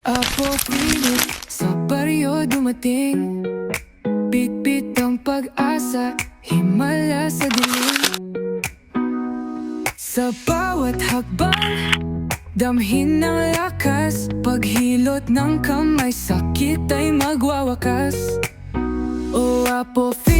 Apo pilit sa baryo dumating. Bitbit ang pag-asa, himala sa dilim. Sa bawat hakbang, damhin ng lakas. Paghilot ng kamay, sakit ay magwawakas. O Apo Philip,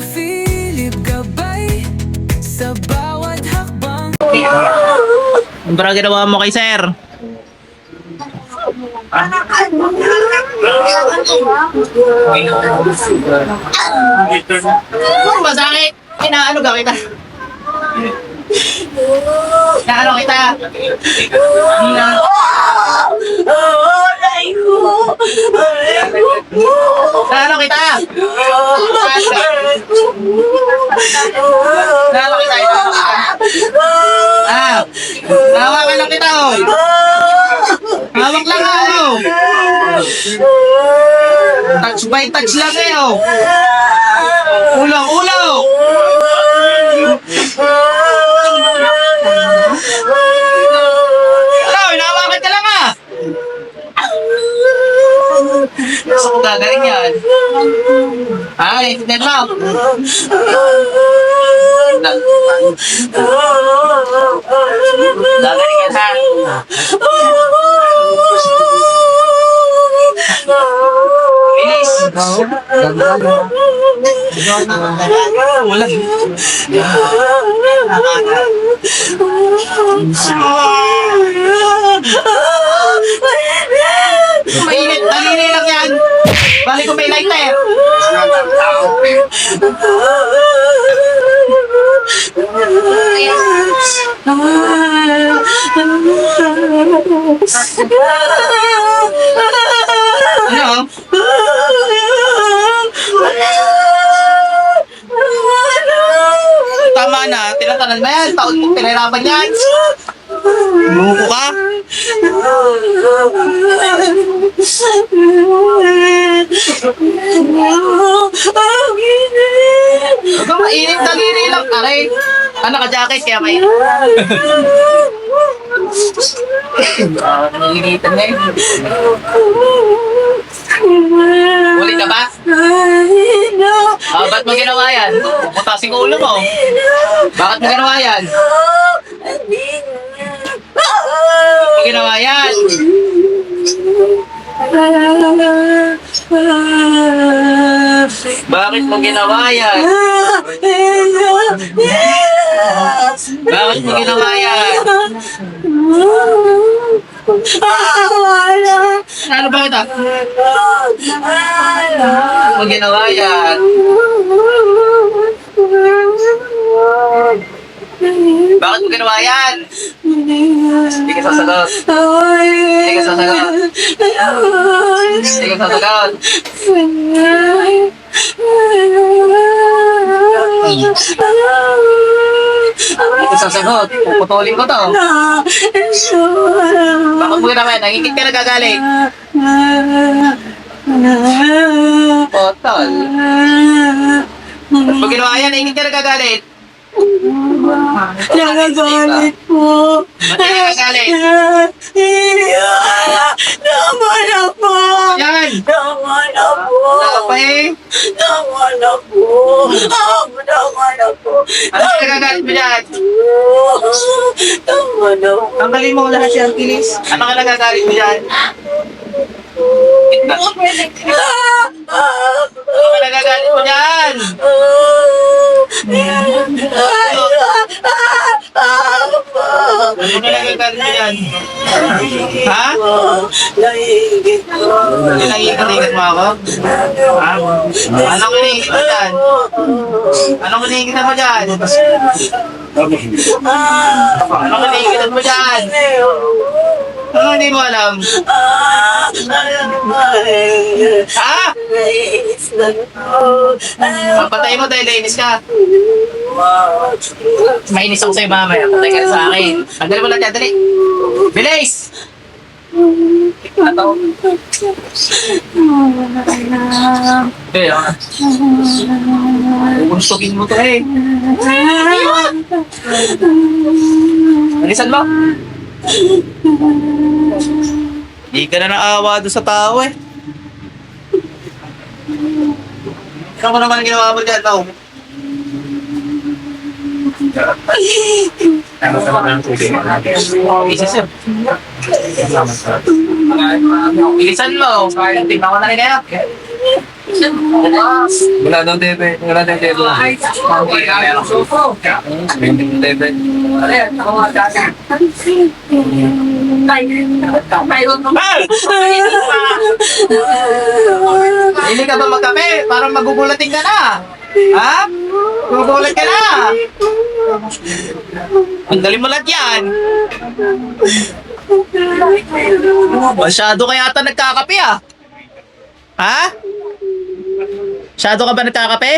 Ano ba ginawa mo kay sir? Ano ba sakit? Inaano ka kita? Inaano kita? Ina Inaano kita? Inaano kita? Inaano kita? Hawakan lang kita oh. Hawak lang oh. Touch by touch lang eh oh. Ulo, ulo. Ano, hinahawakan ka lang ah. Gagaling yan. Ay, intindihan mo. Ha. Bilis. Wala. Mainit, dalili lang yan. Balik ko may lighter. Ano? Tama na, tinatanan mo yan. Taon mo pinahirapan yan. Lumuko ka. Huwag kang mainit, daliri lang. Aray. Ano ka jacket kaya may... Nanginitan na eh. Huli ka ba? Ah, ba't mo ginawa yan? Puputasin ko ulo mo. Bakit mo ginawa yan? Bakit mo ginawa yan? Bakit mo ginawa yan? Bakit mo ginawa yan? Ano ba ito? Mo ginawa yan? Bakit mo ginawa yan? Hindi ka sasagot. Hindi ka sasagot. Hindi ka sasagot. Ka sasagot. Puputulin ko to. Bakit mo yan? Nangingit ka nagagaling. Potol. Mo ginawa yan? Nangingit ka nagagalit. Nagagalit po. Ba't ka nagagalit? Tama na po. Yan! Tama na po. Wala pa eh. Tama na po. Tama na po. Ano nagagalit mo dyan? Tama na po. Tanggalin mo lahat yung kilis. Ano ka nagagalit mo dyan? Ano ka nagagalit mo dyan? Ah, ah, ah! Ano ka rin yan? Ha? Nahihigit ko. Nilagay mo ako? Ha? Anong hinihingi mo dyan? Anong hinihingi mo dyan? Ah! Anong hinihingi mo dyan? Ano hindi mo alam? Ah! Ha? Naiinis na ako. Papatay mo dahil nainis ka. Mainis ako sa'yo mamaya. Patay ka na sa akin. Tanggalin mo lang yan, dali. Bilis! Ataw. Eh, ah. Ubunsugin mo to eh. Alisan mo. Hindi ka na naawa doon sa tao eh. Ano naman ang ginawa mo dyan, Tao? Isa sir. Bilisan mo. Tingnan ko na rin kaya. Wala daw debe. Wala daw debe. Debe. Hindi ka ba magkape? Parang magugulating ka na. Ha? Magugulat ka na. Ang galing mo lang yan. Masyado ka yata nagkakape ah. Ha? Masyado ka ba nagkakape?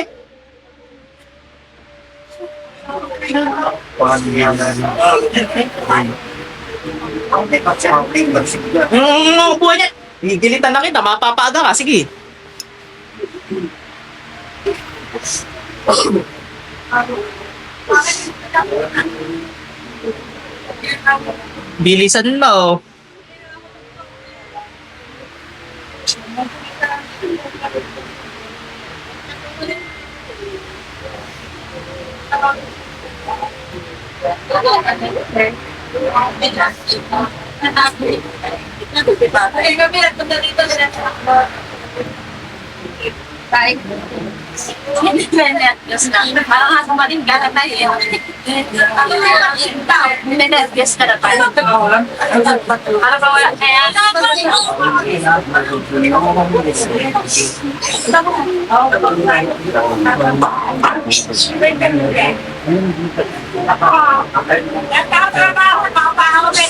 Mm, ang buhay niya. Gigilitan na kita, mapapaaga ka. Sige. Bilisan mo. Ay, kami nagpunta dito na Nervyos ka na pa. Para ba wala kaya? Nagtatrabaho pa pa ako may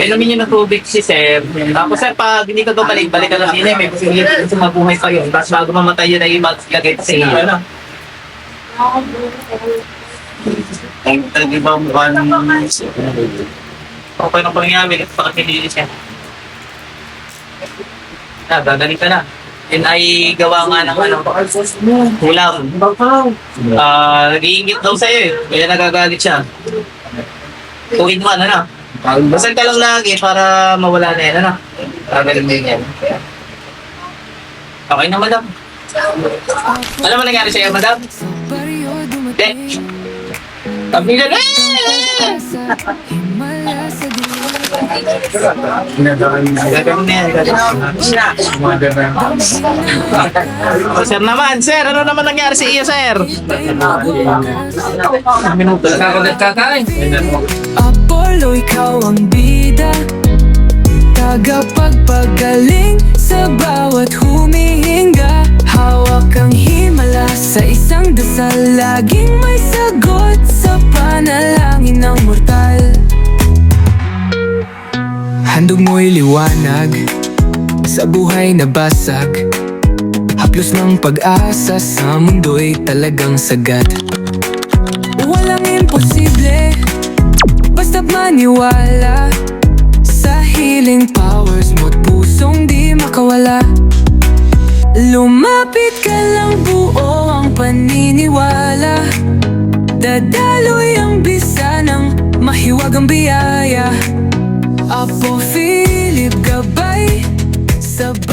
Inumin nyo ng tubig si Sir. Tapos Sir, pag hindi ka bumalik, balik ka lang din eh. May posibilidad na mabuhay pa yun. Tapos bago mamatay yun ay maglagay sa iyo. Ano? Ang tag-ibang buwan. Okay na pangyayari. Pakakilinis siya. Na, gagaling ka na. Yun ay gawa nga ng ano, ulam. Ah, nag-iingit daw sa'yo eh. Kaya nagagalit siya. In one, ano? Basan ka lang lagi para mawala na yan, ano? Gagaling din yan. Okay na, madam. Ano mo nangyari sa'yo, madam? Eh! Gagawin na. Oh, sir naman, sir, ano naman nangyari sa iyo, sir? Minuto lang ako nagkakain. Apollo, ikaw ang bida. Tagapagpagaling sa bawat humihinga. Hawak ang himala sa isang dasal. Laging may sagot sa panalangin ng mortal. Handog mo'y liwanag sa buhay na basag. Haplos ng pag-asa sa mundo'y talagang sagat maniwala Sa healing powers mo't pusong di makawala. Lumapit ka lang buo ang paniniwala. Dadaloy ang bisa ng mahiwag ang biyaya. Apo Philip Gabay Sabay